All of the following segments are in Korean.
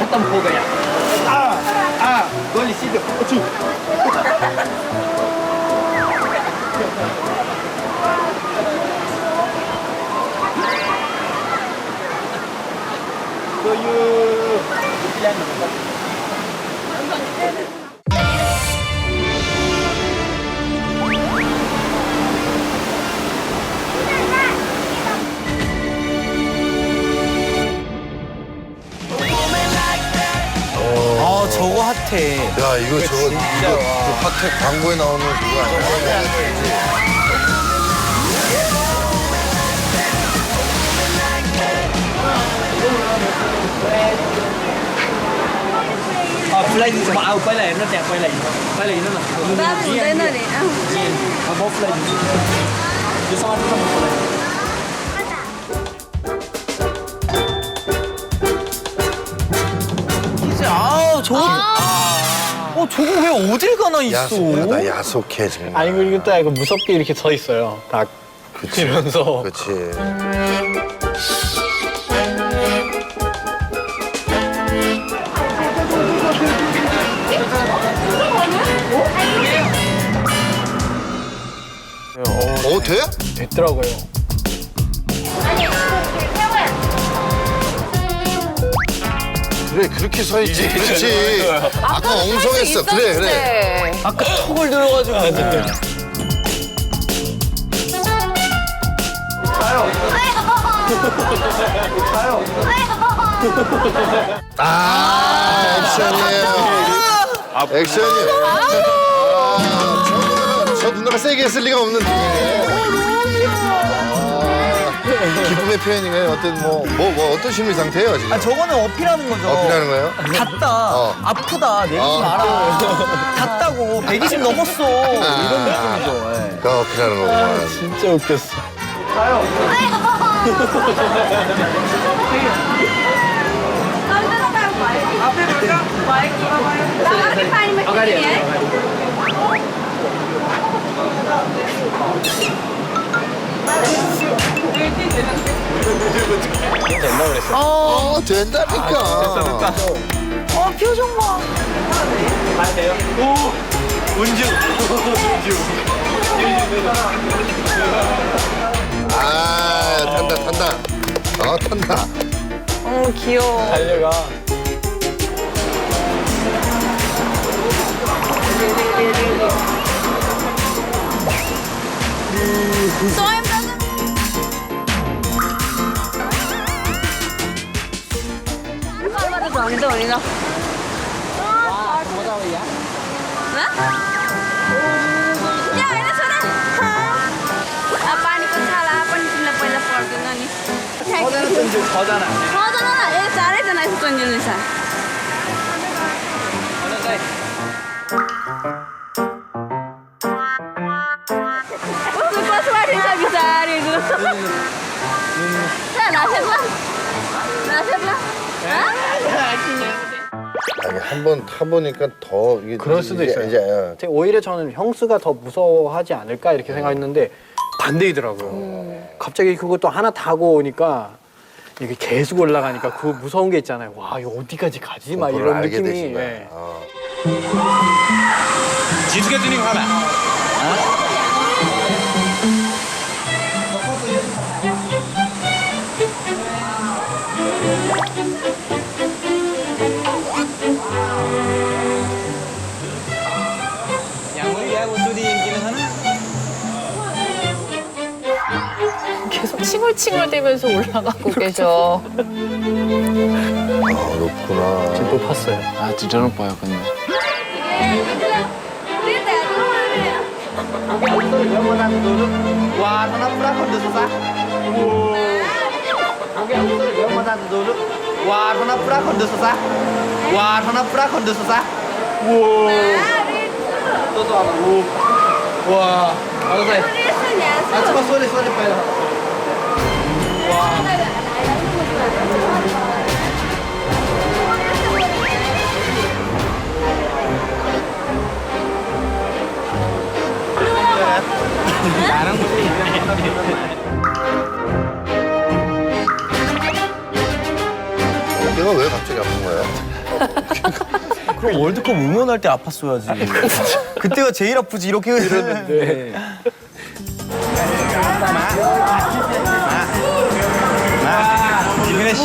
갔다 먹어 그냥 아아. 너는 시드. 어쭈 소유. 1년 넘었다 핫해. 야 이거 저거 이거 그 핫팩 광고에 나오는 그거 아니야? 아, 플라이팅 좀 아우 빨리 일어났다 빨리 일어나 빨리 이 빨리 오늘 那你在那里啊？아, 뭐 플라이팅 좀. 이 빨리... 좀 저거 왜 어딜 가나 있어? 야속하다 야속해 정말. 아니 그리고 또 약간 무섭게 이렇게 서 있어요. 딱 그치. 이러면서 그렇지. 어 돼? 됐더라고요. 그래 그렇게 서 있지. 그렇지. 아까 엉성했어. 그래 그래. 아까 턱을 들어가지고. 아 액션이에요. 액션이에요. 아, 저 누나가 세게 했을 리가 없는데. 아, 기쁨의 표현이에요. 어떤 뭐 뭐 뭐 어떤 심리 상태예요 지금? 아 저거는 어필하는 거죠. 어필하는 거예요? 닿다. 어. 아프다. 내리지 어. 마라. 닿다고. 120 넘었어. 이런 느낌이죠. 예. 그 어필하는 거구만. 진짜 웃겼어. 된다 그랬어. 어, 어 된다니까. 아, 됐어, 됐다. 어, 표정 봐. 가야 돼요? 오! 은주. 은주. 아, 탄다, 탄다. 어, 탄다. 어, 귀여워. 달려가. 쏘! 你呢？哇，多到位呀！啊？त्यहाँ होइन छोरा पानीको छाला पनि तिमीलाई पहिला पर्दैन नि छजना ए चारैजना यस्तो चन्जिनु छ पछाडि छ बिचारी 아니 한 번 타보니까 더 이게 그럴 수도 이제, 있어요. 이제 어. 제- 오히려 저는 형수가 더 무서워하지 않을까 이렇게 생각했는데 반대이더라고요. 갑자기 그것도 하나 타고 오니까 이게 계속 올라가니까 그 무서운 게 있잖아요. 와 이거 어디까지 가지? 막 그걸 이런 알게 느낌이. 되시네. 예. 어. Yang 칭얼칭얼대면서 올라가고 계셔. 아 높구나. 지금 높았어요. 아 진짜 높아요 근데 susah Oke, usul yang mana dulu Wah, 어깨가 왜 갑자기 아픈 거야? 그럼 월드컵 응원할 때 아팠어야지. 그때가 제일 아프지 이렇게 이러는데. 김민혜 씨.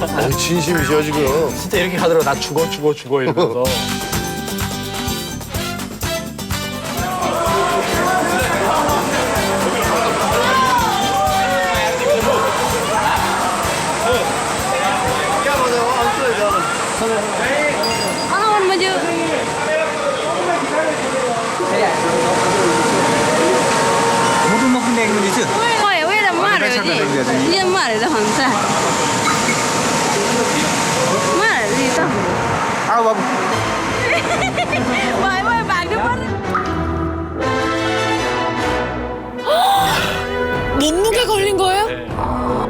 어, 진심이셔 지금. 진짜 이렇게 가더라고 나 죽어 죽어 죽어 이러면서 sao? 아. 몸무게 걸린 거예요?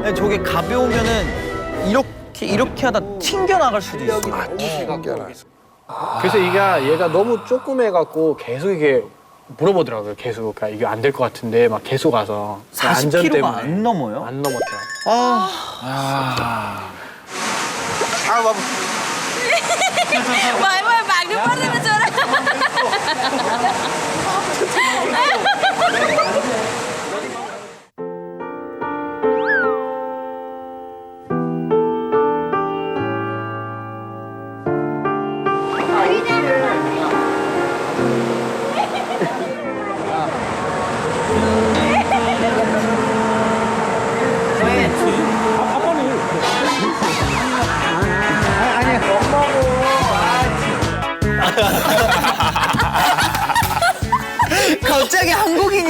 아니, 저게 가벼우면은 이렇게 이렇게 하다 튕겨 나갈 수도 있어. 그래서 얘가 얘가 너무 조그매 갖고 계속 이게 물어보더라고요 계속. 그러니까 이게 안 될 것 같은데 막 계속 가서. 안전 40kg가 때문에. 안 넘어요? 안 넘었더라고 아, 막 Bởi bởi bạn đứa mất rồi mà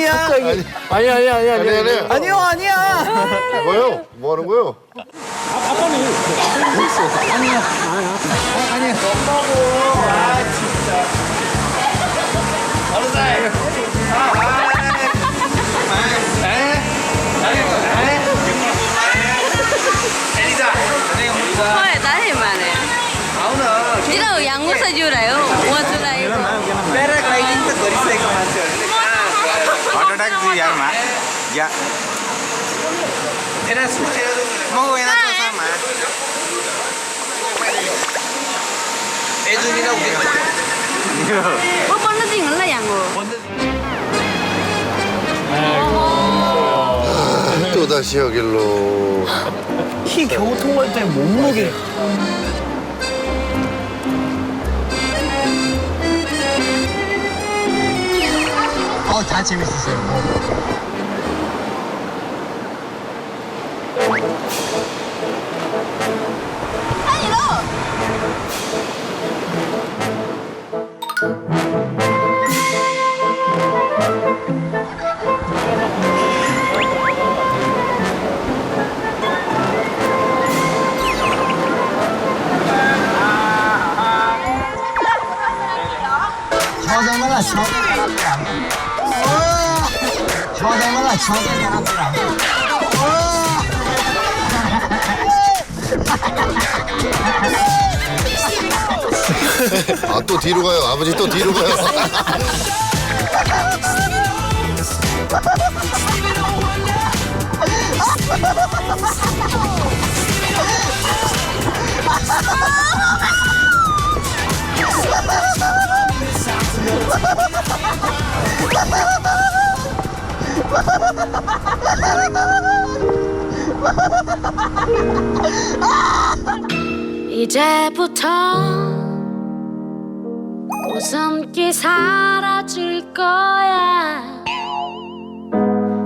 한국인이야. 아니 아니 아니 아니 아니 아니. 아니요, 아니야. 뭐요? 뭐 하는 거요? Thôi là tá thì mà muốn sao chưa đấy không? Mua chưa đấy không? Bố bố nó gì nữa là yang ngủ. 또 다시 여길로. 키 겨우 때 몸무게. 어, 다 재밌었어요. 저장어가 저장 사람들아. 저장어가 저장 사람들아. 아 또 뒤로 가요. 아버지 또 뒤로 가요. 이제부터 웃음기 사라질 거야.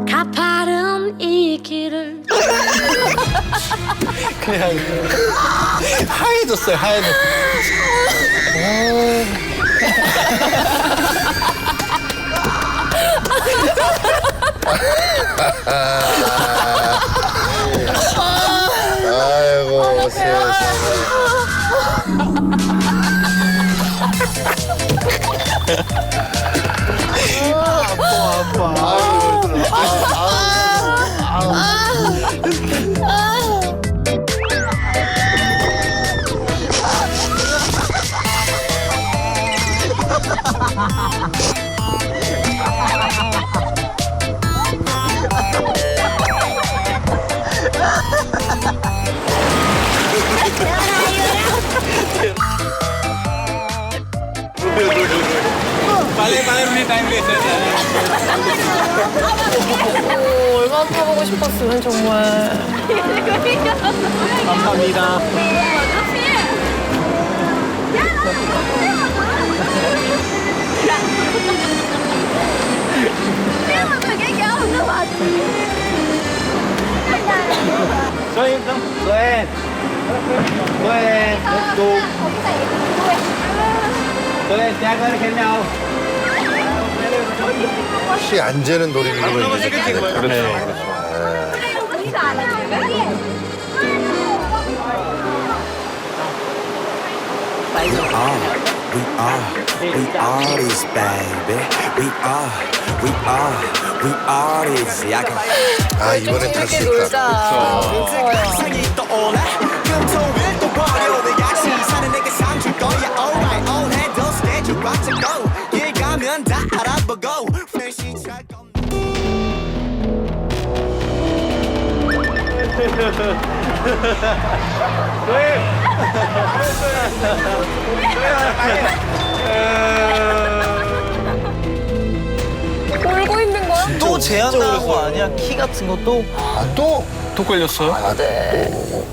가파른 이 길을. 하얘졌어요, 하얘졌어. 아 이고 세상에. 어, 얼마나 타보고 싶었으면 정말. 감사합니다. 저희 노엔 노엔 쭉 노엔 대학을 했냐고 키안 재는 놀이기구로 이제 생겼네. 그렇죠. We are, we are this baby. We are, we are, we are this. 약간 아 이번엔 탈수 있다. 놀자. 상이 떠올라. 금토일 또 월요일 약시 사는 내게 상줄 거야. Alright, all handle schedule rock to go. 길 가면 다 알아보고. fresh 찰 겁니다. 울고 있는 거야? 또 제한 나간 거 아니야? 키 같은 것도? 아 또? 또 걸렸어요? 아, 또.